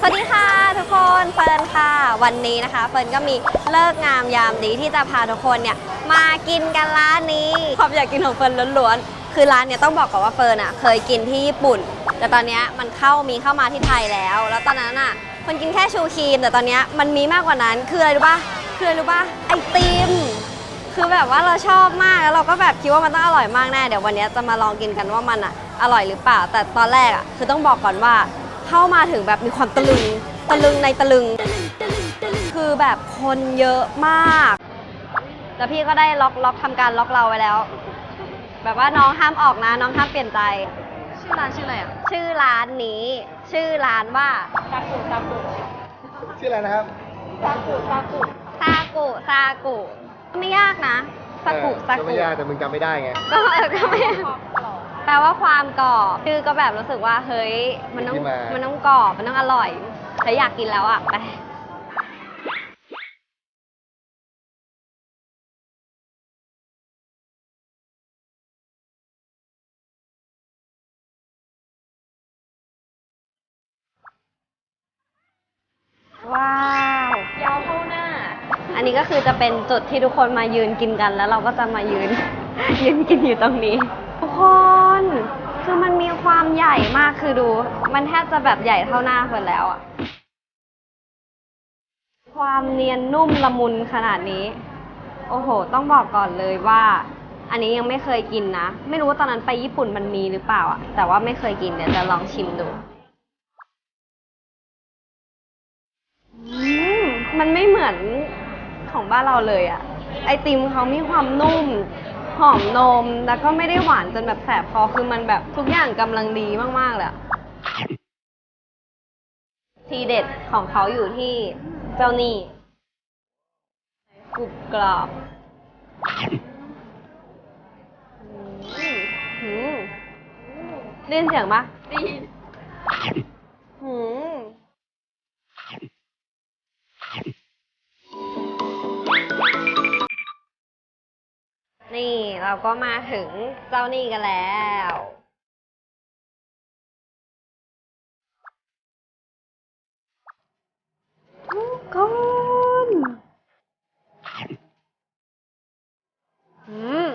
สวัสดีค่ะทุกคนเฟิร์นค่ะ วันนี้นะคะเฟิร์นก็มีเลิกงามยามดีที่จะพาทุกคนเนี่ยมากินกันร้านนี้ความอยากกินของเฟิร์นล้วนๆคือร้านเนี่ยต้องบอกก่อนว่าเฟิร์นอะเคยกินที่ญี่ปุ่น แต่ตอนเนี้ยมันเข้ามีเข้ามาที่ไทยแล้ว แล้วตอนนั้นอะ เฟิร์นกินแค่ชูครีม แต่ตอนเนี้ยมันมีมากกว่านั้นคืออะไรรู้ป่ะคืออะไรรู้ป่ะไอติมคือแบบว่าเราชอบมากแล้วเราก็แบบคิดว่ามันต้องอร่อยมากแน่เดี๋ยววันนี้จะมาลองกินกันว่ามันอะอร่อยหรือเปล่า แต่ตอนแรกอะคือต้องบอกก่อนว่าเข้ามาถึงแบบมีความตะลึงตะลึงในตะลึง คือแบบคนเยอะมาก แล้วพี่ก็ได้ล็อกล็อกทำการล็อกเราไว้แล้ว แบบว่าน้องห้ามออกนะ น้องห้ามเปลี่ยนใจ ชื่อร้านชื่ออะไรอะ ชื่อร้านนี้ ชื่อร้านว่าชื่ออะไรนะครับ ซากุซากุไม่ยากนะซากุเออซาก็กุไม่ยากแต่มึงจำไม่ได้ไง ก็เออก็ไม่แปลว่าความกรอบคือก็แบบรู้สึกว่าเฮ้ยมันต้องที่มามั มันต้องกรอบมันต้องอร่อยแล้วอยากกินแล้วอะไป ว้าว ยาวเท่าหน้า อันนี้ก็คือจะเป็นจุดที่ทุกคนมายืนกินกันแล้วเราก็จะมายืน ยืนกินอยู่ตรงนี้ ทุกคน คือมันมีความใหญ่มากคือดู มันแทบจะแบบใหญ่เท่าหน้าคนแล้วอะความเนียนนุ่มละมุนขนาดนี้ โอ้โห ต้องบอกก่อนเลยว่า อันนี้ยังไม่เคยกินนะ ไม่รู้ว่าตอนนั้นไปญี่ปุ่นมันมีหรือเปล่าอะแต่ว่าไม่เคยกินเดี๋ยวจะลองชิมดู บ้านเราเลยอะไอติมเขามีความนุ่ม หอมนม แล้วก็ไม่ได้หวานจนแบบแสบคอคือมันแบบทุกอย่างกำลังดีมากๆเลยอะทีเด็ดของเขาอยู่ที่เจ้านี่กรุบกรอบอืมอืมได้ยินเสียงปะได้ยิน เราก็มาถึงเจ้านี่กันแล้ว ทุกคนอืม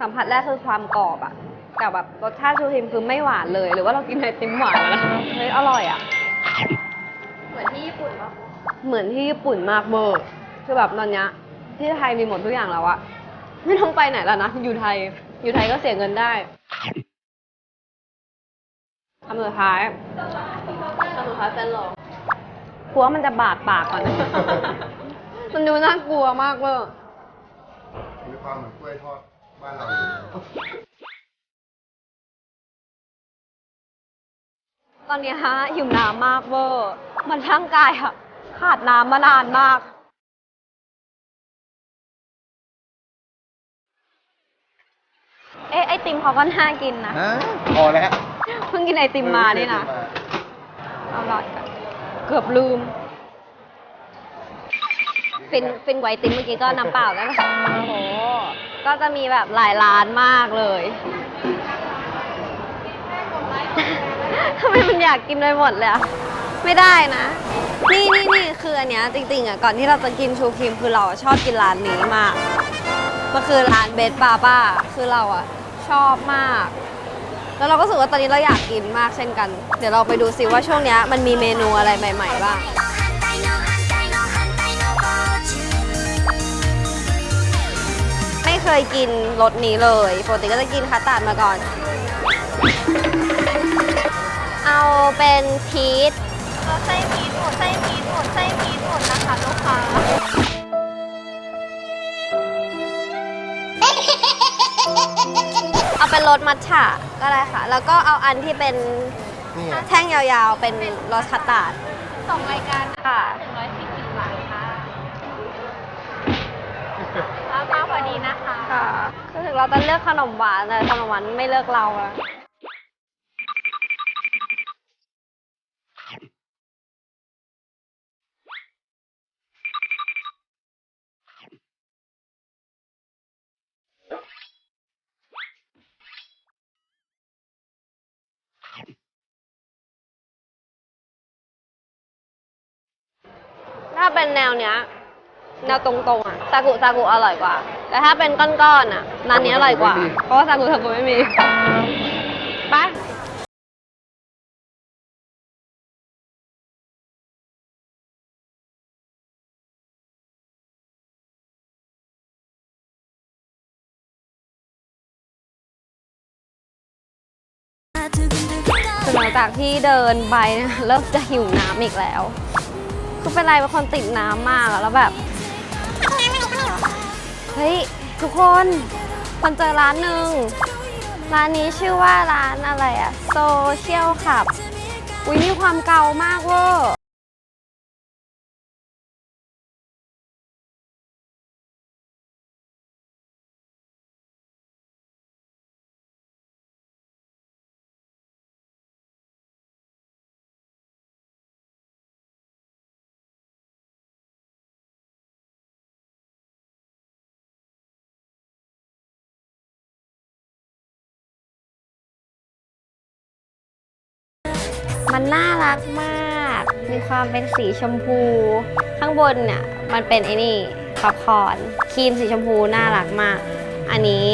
สัมผัสแรกคือความกรอบอะแต่แบบรสชาติชูครีมคือไม่หวานเลย หรือว่าเรากินไอติมหวานแล้วนะเฮ้ยอร่อยอะเหมือนที่ญี่ปุ่นปะเหมือนที่ญี่ปุ่นมากเบอร์คือแบบตอนเนี้ยที่ไทยมีหมดทุกอย่างแล้วอะ ไม่ต้องไปไหนแล้วนะ อยู่ไทย อยู่ไทยก็เสียเงินได้คำสุดท้ายคำสุดท้ายเป็นหรอกลัวมันจะบาดปากก่อน มันดูน่ากลัวมากเวอร์มีความเหมือนกล้วยทอดบ้านเราอยู่ตอนนี้ฮะหิวน้ำมากเวอร์ มันร่างกายอะขาดน้ำมานานมาก เอ๊ะไอติมเขาก็น่ากินนะ ฮะพอแล้วเพิ่งกินไอติมมานี่นะ เอาหน่อยก่อนเกือบลืม ฟินฟินไวติมเมื่อกี้ก็น้ำเปล่าแล้วนะโอ้โห ก็จะมีแบบหลายร้านมากเลย ทำไมมันอยากกินไปหมดเลยอะไม่ได้นะ นี่นี่นี่คืออันเนี้ยจริงๆอะก่อนที่เราจะกินชูครีมคือเราอะชอบกินร้านนี้มาก มันคือร้านเบสบาบ้า คือเราอะ ชอบมาก แล้วเราก็รู้สึกว่าตอนนี้เราอยากกินมากเช่นกัน เดี๋ยวเราไปดูซิว่าช่วงเนี้ยมันมีเมนูอะไรใหม่ๆบ้าง ไม่เคยกินรสนี้เลยปกติก็จะกินคัสตาร์ดมาก่อน เอาเป็นพีชเราไส้พีชหมดไส้พีชหมดไส้พีชหมดนะคะลูกค้า เอาเป็นรสมัทฉะก็ได้ค่ะ แล้วก็เอาอันที่เป็นนี่ไงแท่งยาวๆ เป็นรสคัสตาร์ดสองรายการค่ะ หนึ่งร้อยสี่สิบบาทค่ะราคาพอดีนะคะ ค่ะคือถึงเราจะเลือกขนมหวานแต่ขนมหวานไม่เลือกเราอะาเป็นแนวเนี้ยแนวตรงๆอะซากุซากุอร่อยกว่า แต่ถ้าเป็นก้อนๆอะร้านนี้อร่อยกว่า เพราะว่าซากุซากุไม่มีไปคือหลังจากที่เดินไปนะเริ่มจะหิวน้ำอีกแล้ว คือเป็นไรเป็นคนติดน้ำมากแล้วแบบเฮ้ยทุกคนคนเจอร้านหนึ่งร้านนี้ชื่อว่าร้านอะไรอะโซเชียลขับอุ้ยมีความเก่ามากเวอร์ มันน่ารักมาก มีความเป็นสีชมพู ข้างบนเนี่ยมันเป็นไอ้นี่ป๊อปคอร์นครีมสีชมพูน่ารักมาก อันนี้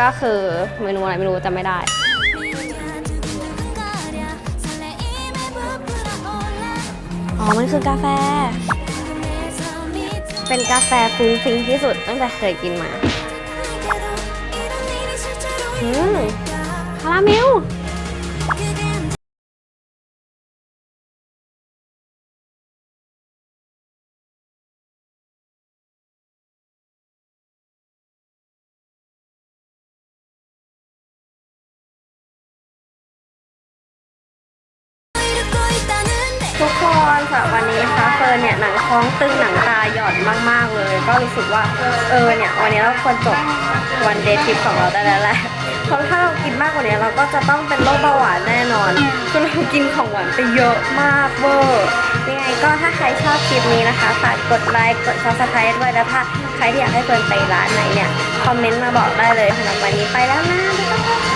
ก็คือเมนูอะไรไม่รู้จำไม่ได้ อ๋อ มันคือกาแฟ เป็นกาแฟฟุ้งฟิ้งที่สุดตั้งแต่เคยกินมา อืมคาราเมล วันนี้นะคะเฟิร์นเนี่ยหนังท้องตึงหนังตาหย่อนมาก ๆ เลย ก็รู้สึกว่าเออเนี่ยวันนี้เราควรจบวันเดย์ทริปของเราได้แล้วแหละเพราะถ้าเรากินมากกว่านี้เราก็จะต้องเป็นโรคเบาหวานแน่นอนคือเรากินของหวานไปเยอะมากเวอร์ยังไงก็ถ้าใครชอบคลิปนี้นะคะฝากกดไลค์กด subscribe ด้วยแล้วถ้าใครที่อยากให้เฟิร์นไปร้านไหนเนี่ยคอมเมนต์มาบอกได้เลยสำหรับวันนี้ไปแล้วนะบ๊ายบาย